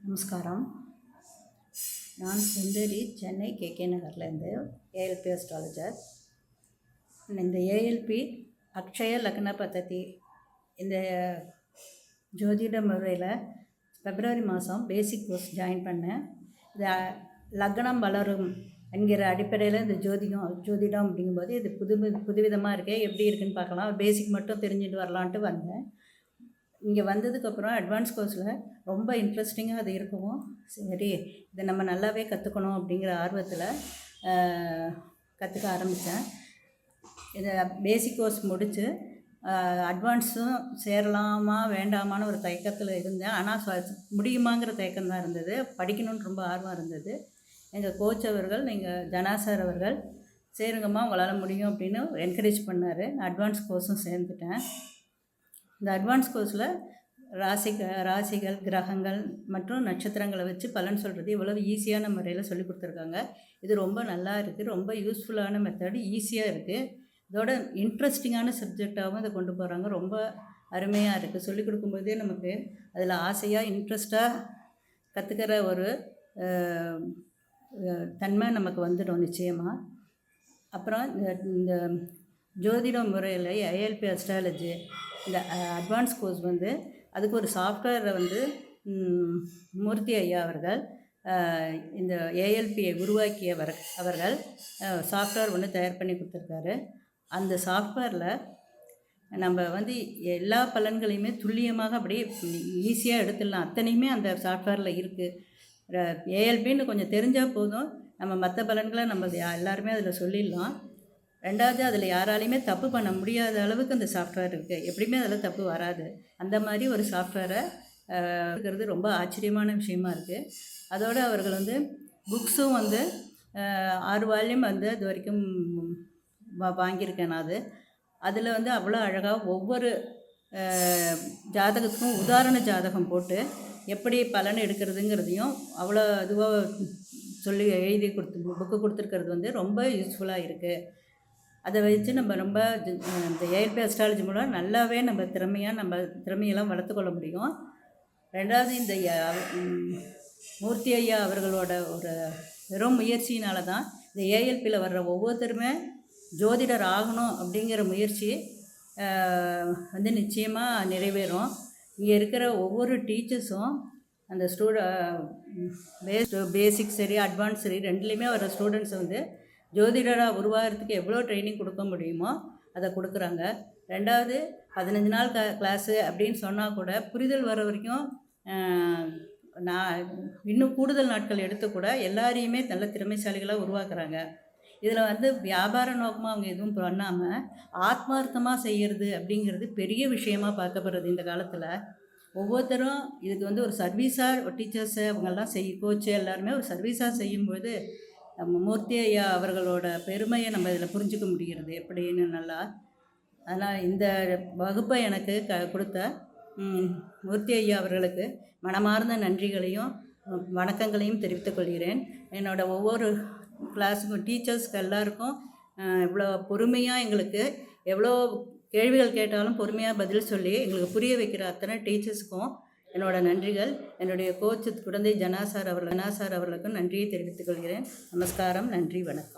நமஸ்காரம். நான் சுந்தரி சென்னை கேகே நகர்லேருந்து ஏஎல்பி அஸ்ட்ராலஜர் இந்த ஏஎல்பி அக்ஷய லக்ன பத்ததி இந்த ஜோதிட முறையில் பிப்ரவரி மாதம் பேசிக் கோர்ஸ் ஜாயின் பண்ணேன். இது லக்னம் வளரும் என்கிற அடிப்படையில் இந்த ஜோதிடம் ஜோதிடம் அப்படிங்கும்போது இது புது புதுவிதமாக இருக்கே எப்படி இருக்குன்னு பார்க்கலாம். பேசிக் மட்டும் தெரிஞ்சுட்டு வரலான்ட்டு வந்தேன். இங்கே வந்ததுக்கப்புறம் அட்வான்ஸ் கோர்ஸில் ரொம்ப இன்ட்ரெஸ்டிங்காக அது இருக்கவும் சரி இதை நம்ம நல்லாவே கற்றுக்கணும் அப்படிங்கிற ஆர்வத்தில் கற்றுக்க ஆரம்பித்தேன் இதை பேசிக் கோர்ஸ் முடித்து அட்வான்ஸும் சேரலாமா வேண்டாமான்னு ஒரு தயக்கத்தில் இருந்தேன். ஆனால் முடியுமாங்கிற தயக்கம் தான் இருந்தது. படிக்கணும்னு ரொம்ப ஆர்வம் இருந்தது. எங்கள் கோச் அவர்கள் நீங்கள் ஜனாசார் அவர்கள் சேருங்கம்மா உங்களால் முடியும் அப்படின்னு என்கரேஜ் பண்ணார். அட்வான்ஸ் கோர்ஸும் சேர்ந்துட்டேன். இந்த அட்வான்ஸ் கோர்ஸில் ராசிக ராசிகள் கிரகங்கள் மற்றும் நட்சத்திரங்களை வச்சு பலன் சொல்கிறது இவ்வளவு ஈஸியான முறையில் சொல்லி கொடுத்துருக்காங்க. இது ரொம்ப நல்லா இருக்குது ரொம்ப யூஸ்ஃபுல்லான மெத்தடு ஈஸியாக இருக்குது இதோட இன்ட்ரெஸ்டிங்கான சப்ஜெக்டாகவும் இதை கொண்டு போகிறாங்க ரொம்ப அருமையாக இருக்குது சொல்லிக் கொடுக்கும்போதே நமக்கு அதில் ஆசையாக இன்ட்ரெஸ்ட்டாக கற்றுக்கிற ஒரு தன்மை நமக்கு வந்துடும் நிச்சயமாக அப்புறம் இந்த இந்த ஜோதிட முறையில் ஐஎல்பி அஸ்ட்ராலஜி இந்த அட்வான்ஸ் கோர்ஸ் வந்து அதுக்கு ஒரு சாஃப்ட்வேரை வந்து மூர்த்தி ஐயா அவர்கள் இந்த ஏஎல்பியை உருவாக்கியவர் அவர்கள் சாஃப்ட்வேர் ஒன்று தயார் பண்ணி கொடுத்துருக்காரு. அந்த சாஃப்ட்வேரில் நம்ம வந்து எல்லா பலன்களையுமே துல்லியமாக அப்படியே ஈஸியாக எடுத்துடலாம். அத்தனையுமே அந்த சாஃப்ட்வேரில் இருக்குது ஏஎல்பின்னு கொஞ்சம் தெரிஞ்சால் போதும். நம்ம மற்ற பலன்களை நம்ம எல்லாருமே அதில் சொல்லிடலாம். ரெண்டாவது அதில் யாராலையுமே தப்பு பண்ண முடியாத அளவுக்கு அந்த சாஃப்ட்வேர் இருக்குது எப்படியுமே அதில் தப்பு வராது. அந்த மாதிரி ஒரு சாஃப்ட்வேரை இருக்கிறது ரொம்ப ஆச்சரியமான விஷயமா இருக்குது அதோடு அவர்கள் வந்து புக்ஸும் வந்து ஆறு வால்யூம் வந்து இது வரைக்கும் வா வாங்கியிருக்கேன் நான் அது. அதில் வந்து அவ்வளோ அழகாக ஒவ்வொரு ஜாதகத்துக்கும் உதாரண ஜாதகம் போட்டு எப்படி பலன் எடுக்கிறதுங்கிறதையும் அவ்வளோ இதுவாக சொல்லி எழுதி கொடுத்து புக்கு கொடுத்துருக்கிறது வந்து ரொம்ப யூஸ்ஃபுல்லாக இருக்குது அதை வச்சு நம்ம ரொம்ப இந்த ஏஎல்பி அஸ்ட்ராலஜி மூலம் நல்லாவே நம்ம திறமையாக நம்ம திறமையெல்லாம் வளர்த்துக்கொள்ள முடியும். ரெண்டாவது இந்த மூர்த்தி ஐயா அவர்களோட ஒரு வெறும் முயற்சியினால தான் இந்த ஏஎல்பியில் வர்ற ஒவ்வொருத்தருமே ஜோதிடர் ஆகணும் அப்படிங்கிற முயற்சி வந்து நிச்சயமாக நிறைவேறும். இங்கே இருக்கிற ஒவ்வொரு டீச்சர்ஸும் அந்த ஸ்டூட பேஸ் பேசிக் சரி அட்வான்ஸ் சரி ரெண்டுலேயுமே வர ஸ்டூடெண்ட்ஸ் வந்து ஜோதிடராக உருவாகிறதுக்கு எவ்வளோ ட்ரைனிங் கொடுக்க முடியுமோ அதை கொடுக்குறாங்க. ரெண்டாவது பதினஞ்சு நாள் க கிளாஸு அப்படின்னு சொன்னால் கூட புரிதல் வர வரைக்கும் நான் இன்னும் கூடுதல் நாட்கள் எடுத்து கூட எல்லாரையுமே நல்ல திறமைசாலிகளாக உருவாக்குறாங்க. இதில் வந்து வியாபார நோக்கமாக அவங்க எதுவும் பண்ணாமல் ஆத்மார்த்தமாக செய்கிறது அப்படிங்கிறது பெரிய விஷயமா பார்க்கப்படுறது இந்த காலத்தில். ஒவ்வொருத்தரும் இதுக்கு வந்து ஒரு சர்வீஸாக டீச்சர்ஸு அவங்கெல்லாம் செய் கோச்சு எல்லாருமே ஒரு சர்வீஸாக செய்யும்போது நம்ம மூர்த்தி ஐயா அவர்களோட பெருமையை நம்ம இதில் புரிஞ்சுக்க முடிகிறது. எப்படின்னு நல்லா. அதனால் இந்த வகுப்பை எனக்கு க கொடுத்த மூர்த்தி ஐயா அவர்களுக்கு மனமார்ந்த நன்றிகளையும் வணக்கங்களையும் தெரிவித்துக் கொள்கிறேன். என்னோடய ஒவ்வொரு கிளாஸுக்கும் டீச்சர்ஸ்க்கு எல்லாருக்கும் இவ்வளோ பொறுமையாக எங்களுக்கு எவ்வளோ கேள்விகள் கேட்டாலும் பொறுமையாக பதில் சொல்லி எங்களுக்கு புரிய வைக்கிற அத்தனை டீச்சர்ஸுக்கும் என்னோட நன்றிகள். என்னுடைய கோச்சு குழந்தை ஜனாசார் அவர்கள் ஜனாசார் அவர்களுக்கும் நன்றியை தெரிவித்துக் கொள்கிறேன். நமஸ்காரம் நன்றி வணக்கம்.